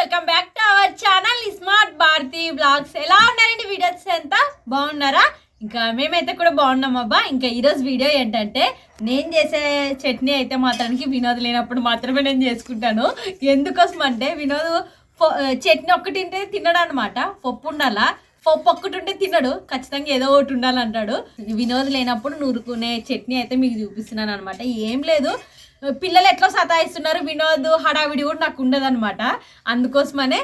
Welcome back to our channel smart Bharati blogs. ఎలా ఉన్నారండి videos ఎంత బాగున్నారా? ఇంకా మేమైతే కూడా బాగున్నాం అబ్బా. ఇంకా ఈరోజు వీడియో ఏంటంటే నేను చేసే చట్నీ అయితే మాత్రానికి వినోద్ లేనప్పుడు మాత్రమే నేను చేసుకుంటాను. ఎందుకోసం అంటే వినోద్ ఫో- చట్నీ ఒక్కటి తింటే తినడు అనమాట పప్పు ఉండాలా? పప్పు ఒక్కటి ఉంటే తినడు. ఖచ్చితంగా ఏదో ఒకటి ఉండాలంటాడు. వినోద్ లేనప్పుడు నూరుకునే చట్నీ అయితే మీకు చూపిస్తున్నాను అనమాట ఏం లేదు. పిల్లలు ఎట్లా సతాయిస్తున్నారు? వినోద్ హడావిడి కూడా నాకు ఉండదన్నమాట. అందుకోసమనే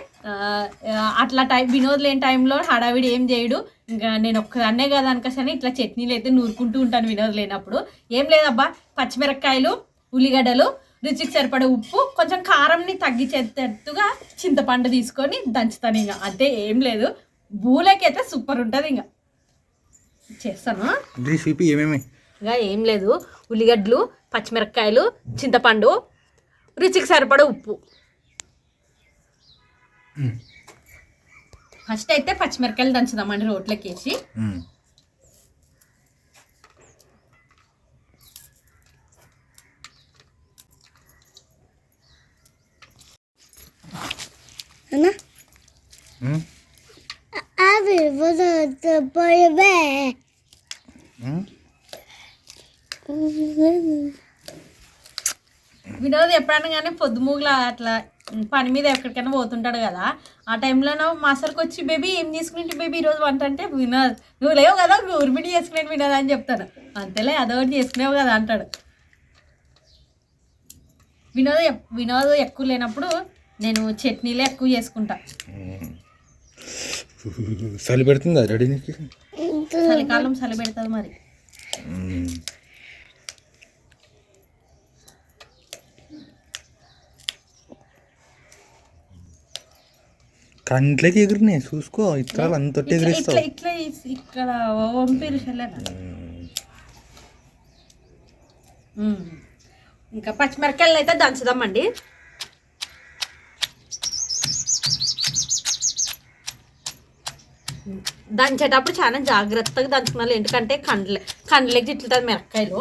అట్లా టైం వినోద్ లేని టైంలో హడావిడి ఏం చేయడు. ఇంకా నేను ఒక్కదాన్నే కదా అనుకోసని ఇట్లా చట్నీలు అయితే నూరుకుంటూ ఉంటాను వినోద్ లేనప్పుడు. ఏం లేదబ్బా పచ్చిమిరపకాయలు ఉల్లిగడ్డలు రుచికి సరిపడే ఉప్పు కొంచెం కారంని తగ్గించేటట్టుగా చింతపండు తీసుకొని దంచుతాను ఇంకా అంతే ఏం లేదు. బూలకైతే సూపర్ ఉంటుంది ఇంకా చేస్తాను. ఏమేమి? ఇంకా ఏం లేదు. ఉల్లిగడ్డలు పచ్చిమిరపకాయలు చింతపండు రుచికి సరిపడ ఉప్పు. ఫస్ట్ అయితే పచ్చిమిరపకాయలు దంచుదామండి రోట్లోకి వేసి. అవి పోయవే. వినోద్ ఎప్పుడైనా కానీ పొద్దుమూగుల అట్లా పని మీద ఎక్కడికైనా పోతుంటాడు కదా ఆ టైంలో మాస్టర్కి వచ్చి బేబీ ఏం చేసుకునేంటి బేబీ ఈరోజు వంట అంటే? వినోద్ నువ్వు లేవు కదా ఉరిమిడి చేసుకునేది వినోద్ అని చెప్తాను అంతేలే అదొకటి చేసుకునేవు కదా అంటాడు. వినోద్ వినోద్ ఎక్కువ లేనప్పుడు నేను చట్నీలే ఎక్కువ చేసుకుంటా. చలి పెడుతుందా చలికాలం చలి పెడుతుంది మరి. కంట్లోకి ఎగిరినాయి చూసుకో ఇతరాలు అంత ఎగిరిస్తావు. ఇట్లా ఇక్కడ వంపిరు. ఇంకా పచ్చిమిరకాయలు అయితే దంచుదామండి. దంచేటప్పుడు చాలా జాగ్రత్తగా దంచుకున్నాను ఎందుకంటే కండ్లే కండ్లకి తిట్లుతుంది మిరపకాయలు.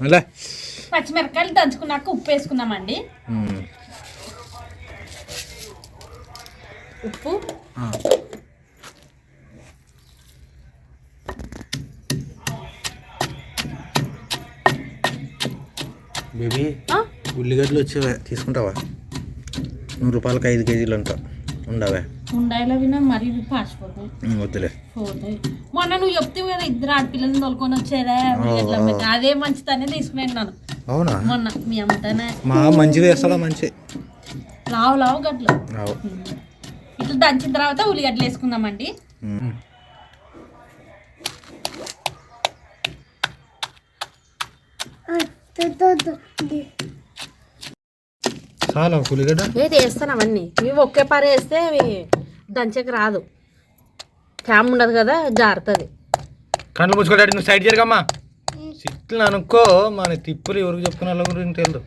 అలా పచ్చిమిరపకాయలు దంచుకున్నాక ఉప్పు వేసుకుందామండి ఉమ్. ఉప్పు ఆ. బేబీ? ఉల్లిగడ్డలు వచ్చేవే తీసుకుంటావా నూరు రూపాయలకి ఐదు కేజీలు అంట ఉండవే ఉండాయిలో వినా మరీ పాసిపోతాయి ఉమ్, వద్దులే. పోతాయి మొన్న నువ్వు చెప్తే కదా ఇద్దరు ఆడపిల్లల్ని తోలుకొని అమ్మకి. అదే మంచిదనే తీసుకున్నాను అవునా? మొన్న మీ అమ్మతోనే. మా మంచిది వేస్తాడా మంచి. లావు లావు గడ్డలు రావు. ఇట్లా దంచిన తర్వాత ఉల్లిగడ్డలు వేసుకుందామండి. చాలా ఒక ఉల్లిగడ్డ. ఏది వేస్తాను అవన్నీ? ఇవి ఒకే పార వేస్తే అవి దంచకి రాదు. క్యామ్ ఉండదు కదా జారుతుంది. కండ్లు మూసుకోడాడి నువ్వు సైడ్ జరగమ్మా సిట్లు అనుకో మన తిప్పులు ఎవరికి చెప్పుకున్న వాళ్ళ గురించి తెలియదు.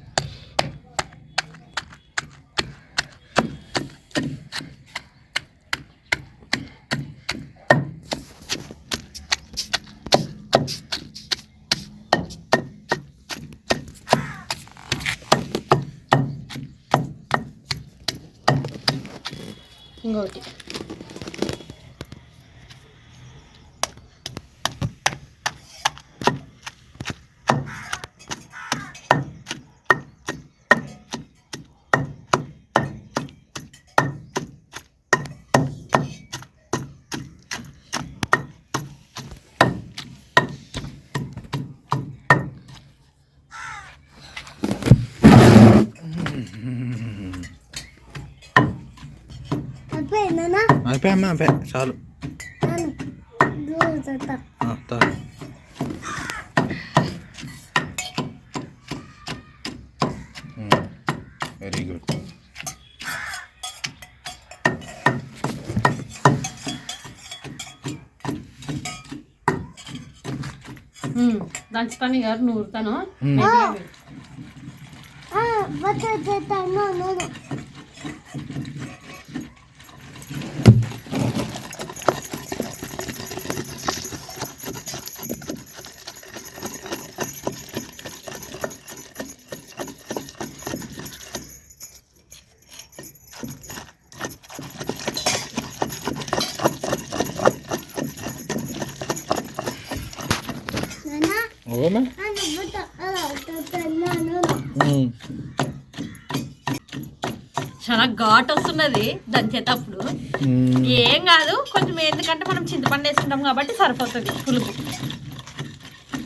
இங்கே ஊற்றிட்டேன் అయిపోయిందనా అయిపోయామ్మా అయిపోయా చాలు. వెరీ గుడ్ దంచుతాను గారు నూరుతాను మ్మ్. వచ్చేస్తాను నేను నాన్న ఓమా నాన్న బుట్ట అలా నాన్న మ్మ్. చాలా ఘాట్ వస్తున్నది దంచేటప్పుడు. మ్మ్. ఏం కాదు కొంచెం ఎందుకంటే మనం చింతపండు వేసుకుంటాం కాబట్టి సరిపోతుంది పులుపు.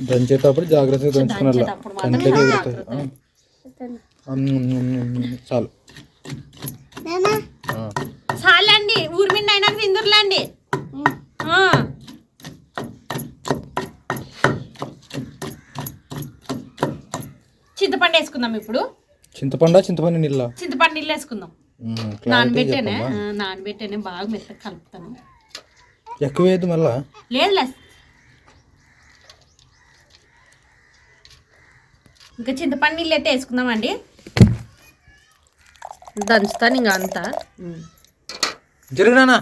దంచేటప్పుడు జాగ్రత్తగా. చాలు. చాలండి ఊరి మీద అయినాక తిందురులేండి ఆ. చింతపండు వేసుకుందాం ఇప్పుడు. చింతపండు చింతపండు నీళ్ళ? చింతపండు నీళ్ళు వేసుకుందాం. నానబెట్టేనే? నానబెట్టేనే బాగా మెత్తగా కలుపుతాను. ఎక్కువ వేయద్దు మళ్ళా? లేదు లేదు. ఇంకా చింతపండు నీళ్ళు అయితే వేసుకుందామండి. దంచుతాను ఇంకా అంతా. జరుగునా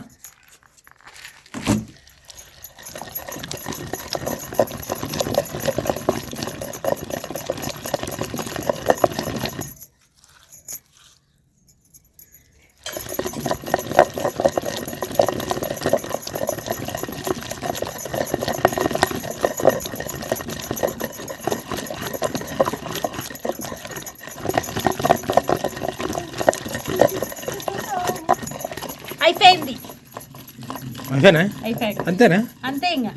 అంతేనా అంతేనా? అంతే ఇంకా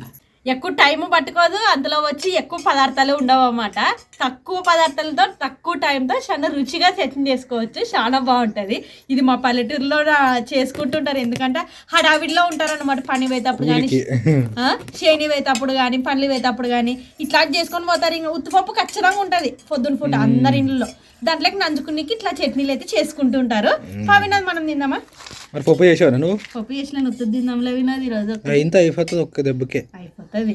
ఎక్కువ టైం పట్టుకోదు. అందులో వచ్చి ఎక్కువ పదార్థాలు ఉండవు అన్నమాట తక్కువ పదార్థాలతో తక్కువ టైంతో చాలా రుచిగా చట్నీ చేసుకోవచ్చు. చాలా బాగుంటుంది. ఇది మా పల్లెటూరులో చేసుకుంటుంటారు. ఎందుకంటే హడావిడిలో ఉంటారు అనమాట పని పోయేటప్పుడు కానీ శని వేతప్పుడు కానీ పండ్లు వేతప్పుడు కానీ ఇట్లా చేసుకొని పోతారు. ఇంకా ఉత్తుపప్పు ఖచ్చితంగా ఉంటుంది పొద్దున పూట అందరి ఇంట్లో దాంట్లోకి నంచుకునికి ఇట్లా చట్నీలు అయితే చేసుకుంటుంటారు. పవినది మనం తిందామా? మరి పప్పు చేసావా నువ్వు? పప్పు చేసిన ఉత్తు తిందాంలే వినోది ఈరోజు ఇంత అయిపోతుంది ఒక్క దెబ్బకే. అయిపోతుంది. మరి.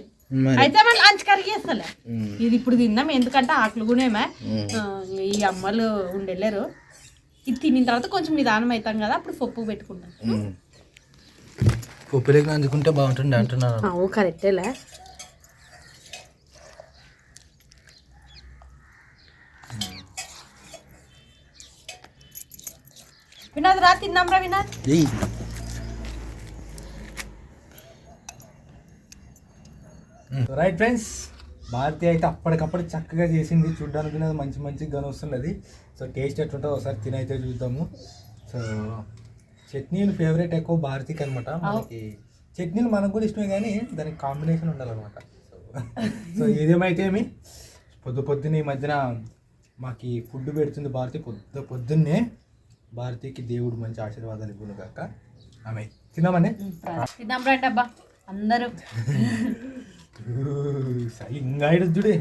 అయితే మళ్ళీ లంచ్ కర్రీ చేస్తలే. ఇది ఇప్పుడు తిందాం ఎందుకంటే ఆకలి కూడా ఈ అమ్మలు ఉండలేరు ఇది తినిన తర్వాత కొంచెం నిదానం అవుతాం కదా అప్పుడు పప్పు పెట్టుకుంటాం. పప్పు లేక నంచుకుంటే బాగుంటుంది అంటున్నాను అవు కరెక్టేలే వినోద్ రా తిందాం రా వినోద్. రైట్ ఫ్రెండ్స్ భారతి అయితే అప్పటికప్పుడు చక్కగా చేసింది. చూడ్డానికి అది మంచి మంచిగా గాని వస్తున్నది సో టేస్ట్ ఎట్లుంటుందో ఒకసారి తినైతే చూద్దాము. సో చట్నీలు ఫేవరెట్ ఎక్కువ భారతికి అనమాట మనకి చట్నీలు మనకు కూడా ఇష్టమే కానీ దానికి కాంబినేషన్ ఉండాలన్నమాట. సో ఏదేమైతే ఏమి? పొద్దు పొద్దున్న ఈ మధ్యన మాకు ఫుడ్ పెడుతుంది భారతి. పొద్దు పొద్దున్నే భారతికి దేవుడు మంచి ఆశీర్వాదాలు ఇవ్వను కాక. ఆమె తిన్నామని రండి అబ్బా అందరూ. ఇంకా చూడే.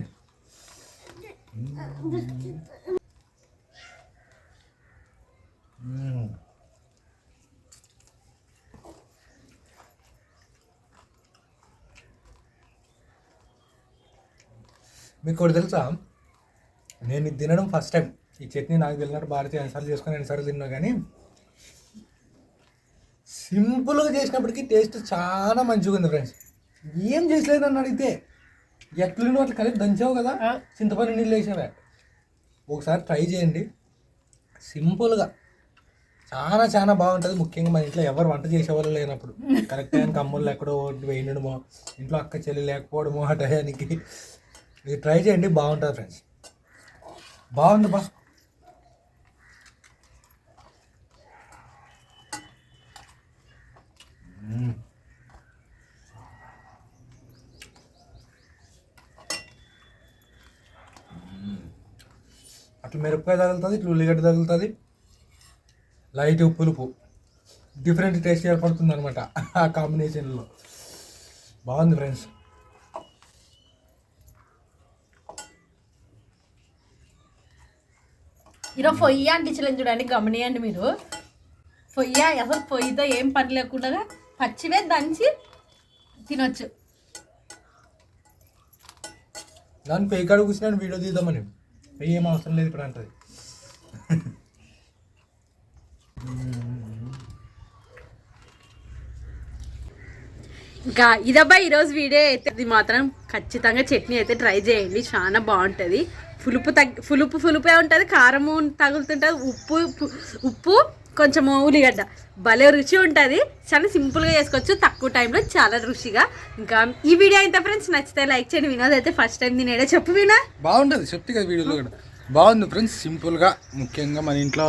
మీకు ఒకటి తెలుసా? నేను ఇది తినడం ఫస్ట్ టైం ఈ చట్నీ నాకు తెలియనట్టు భారతీయ ఎన్నిసార్లు చేసుకుని ఎన్నిసార్లు తిన్నా కానీ సింపుల్గా చేసినప్పటికీ టేస్ట్ చాలా మంచిగా ఉంది ఫ్రెండ్స్ ఏం చేసలేదు నన్ను అడిగితే ఎట్లుండి అట్లా కలిపి దంచావు కదా? చింతపండు నీళ్ళు వేసావే? ఒకసారి ట్రై చేయండి. సింపుల్గా. చాలా చాలా బాగుంటుంది. ముఖ్యంగా మన ఇంట్లో ఎవరు వంట చేసేవాళ్ళు లేనప్పుడు. కరెక్ట్ టైంకి అమ్ముళ్ళు ఎక్కడో వేయడమో ఇంట్లో అక్క చెల్లి లేకపోవడమో ఆ టయానికి. ఇది ట్రై చేయండి బాగుంటుంది ఫ్రెండ్స్. బాగుంది బా. మ్మ్. అట్లా మిరపకాయ తగులుతుంది ఇట్లా ఉల్లిగడ్డ తగులుతుంది. లైట్ పులుపు. డిఫరెంట్ టేస్ట్ ఏర్పడుతుంది అనమాట ఆ కాంబినేషన్లో. బాగుంది ఫ్రెండ్స్. ఈరోజు పొయ్యి అంటించలేదు చూడండి గమనియండి మీరు. పొయ్యి అసలు పొయ్యితో ఏం పని లేకుండా పచ్చివే దంచి తినొచ్చు. దాన్ని పేకాడు కూర్చున్నాను వీడియో తీద్దామని. ఏం అవసరం లేదు ఇప్పుడు అంటది. ఇంకా ఇదబ్బా ఈరోజు వీడియో అయితే మాత్రం ఖచ్చితంగా చట్నీ అయితే ట్రై చేయండి చాలా బాగుంటుంది. పులుపు తగ్గి పులుపు పులుపే ఉంటుంది కారము తగులుతుంటుంది ఉప్పు ఉప్పు కొంచెము ఉల్లిగడ్డ. భలే రుచి ఉంటుంది. చాలా సింపుల్గా చేసుకోవచ్చు. తక్కువ టైంలో చాలా రుచిగా. ఇంకా ఈ వీడియో అయితే ఫ్రెండ్స్ నచ్చితే లైక్ చేయండి. వినోద్ అయితే ఫస్ట్ టైం తినేడే. చెప్పు వినా బాగుంటుంది. చెప్తే కదా వీడియోలో కూడా. బాగుంది ఫ్రెండ్స్ సింపుల్గా. ముఖ్యంగా మన ఇంట్లో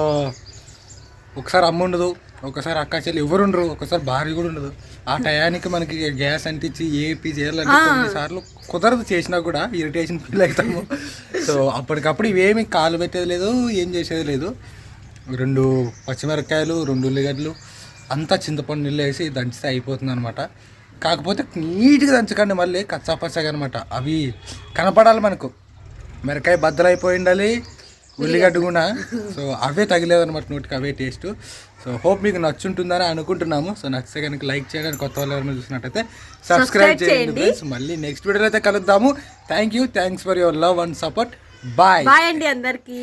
ఒకసారి అమ్మ ఉండదు. ఒకసారి అక్క చెల్లి ఎవరు ఉండరు. ఒకసారి భార్య కూడా ఉండదు. ఆ టయానికి మనకి గ్యాస్ అంటించి ఏపీ చేయాలంటే కొన్నిసార్లు కుదరదు చేసినా కూడా ఇరిటేషన్ ఫీల్ అవుతాము. సో అప్పటికప్పుడు ఇవేమి కాలు పెట్టేది లేదు ఏం చేసేది లేదు. రెండు పచ్చిమిరపకాయలు రెండు ఉల్లిగడ్డలు అంతా చింతపండు నీళ్ళు వేసి దంచితే అయిపోతుంది అనమాట కాకపోతే నీట్గా దంచకండి మళ్ళీ కచ్చా పచ్చగా అనమాట అవి కనపడాలి మనకు. మిరకాయ బద్దలైపోయి ఉండాలి ఉల్లిగడ్డ కూడా. సో అవే తగిలేదన్నమాట నోటికి అవే టేస్ట్. సో హోప్ మీకు నచ్చుంటుందని అనుకుంటున్నాము. సో నచ్చితే కనుక లైక్ చేయడానికి కొత్త వాళ్ళు ఎవరైనా చూసినట్టయితే సబ్స్క్రైబ్ చేయండి. మళ్ళీ నెక్స్ట్ వీడియోలో అయితే కలుద్దాము. Thank you thanks for your love and support bye bye అండి అందరికీ.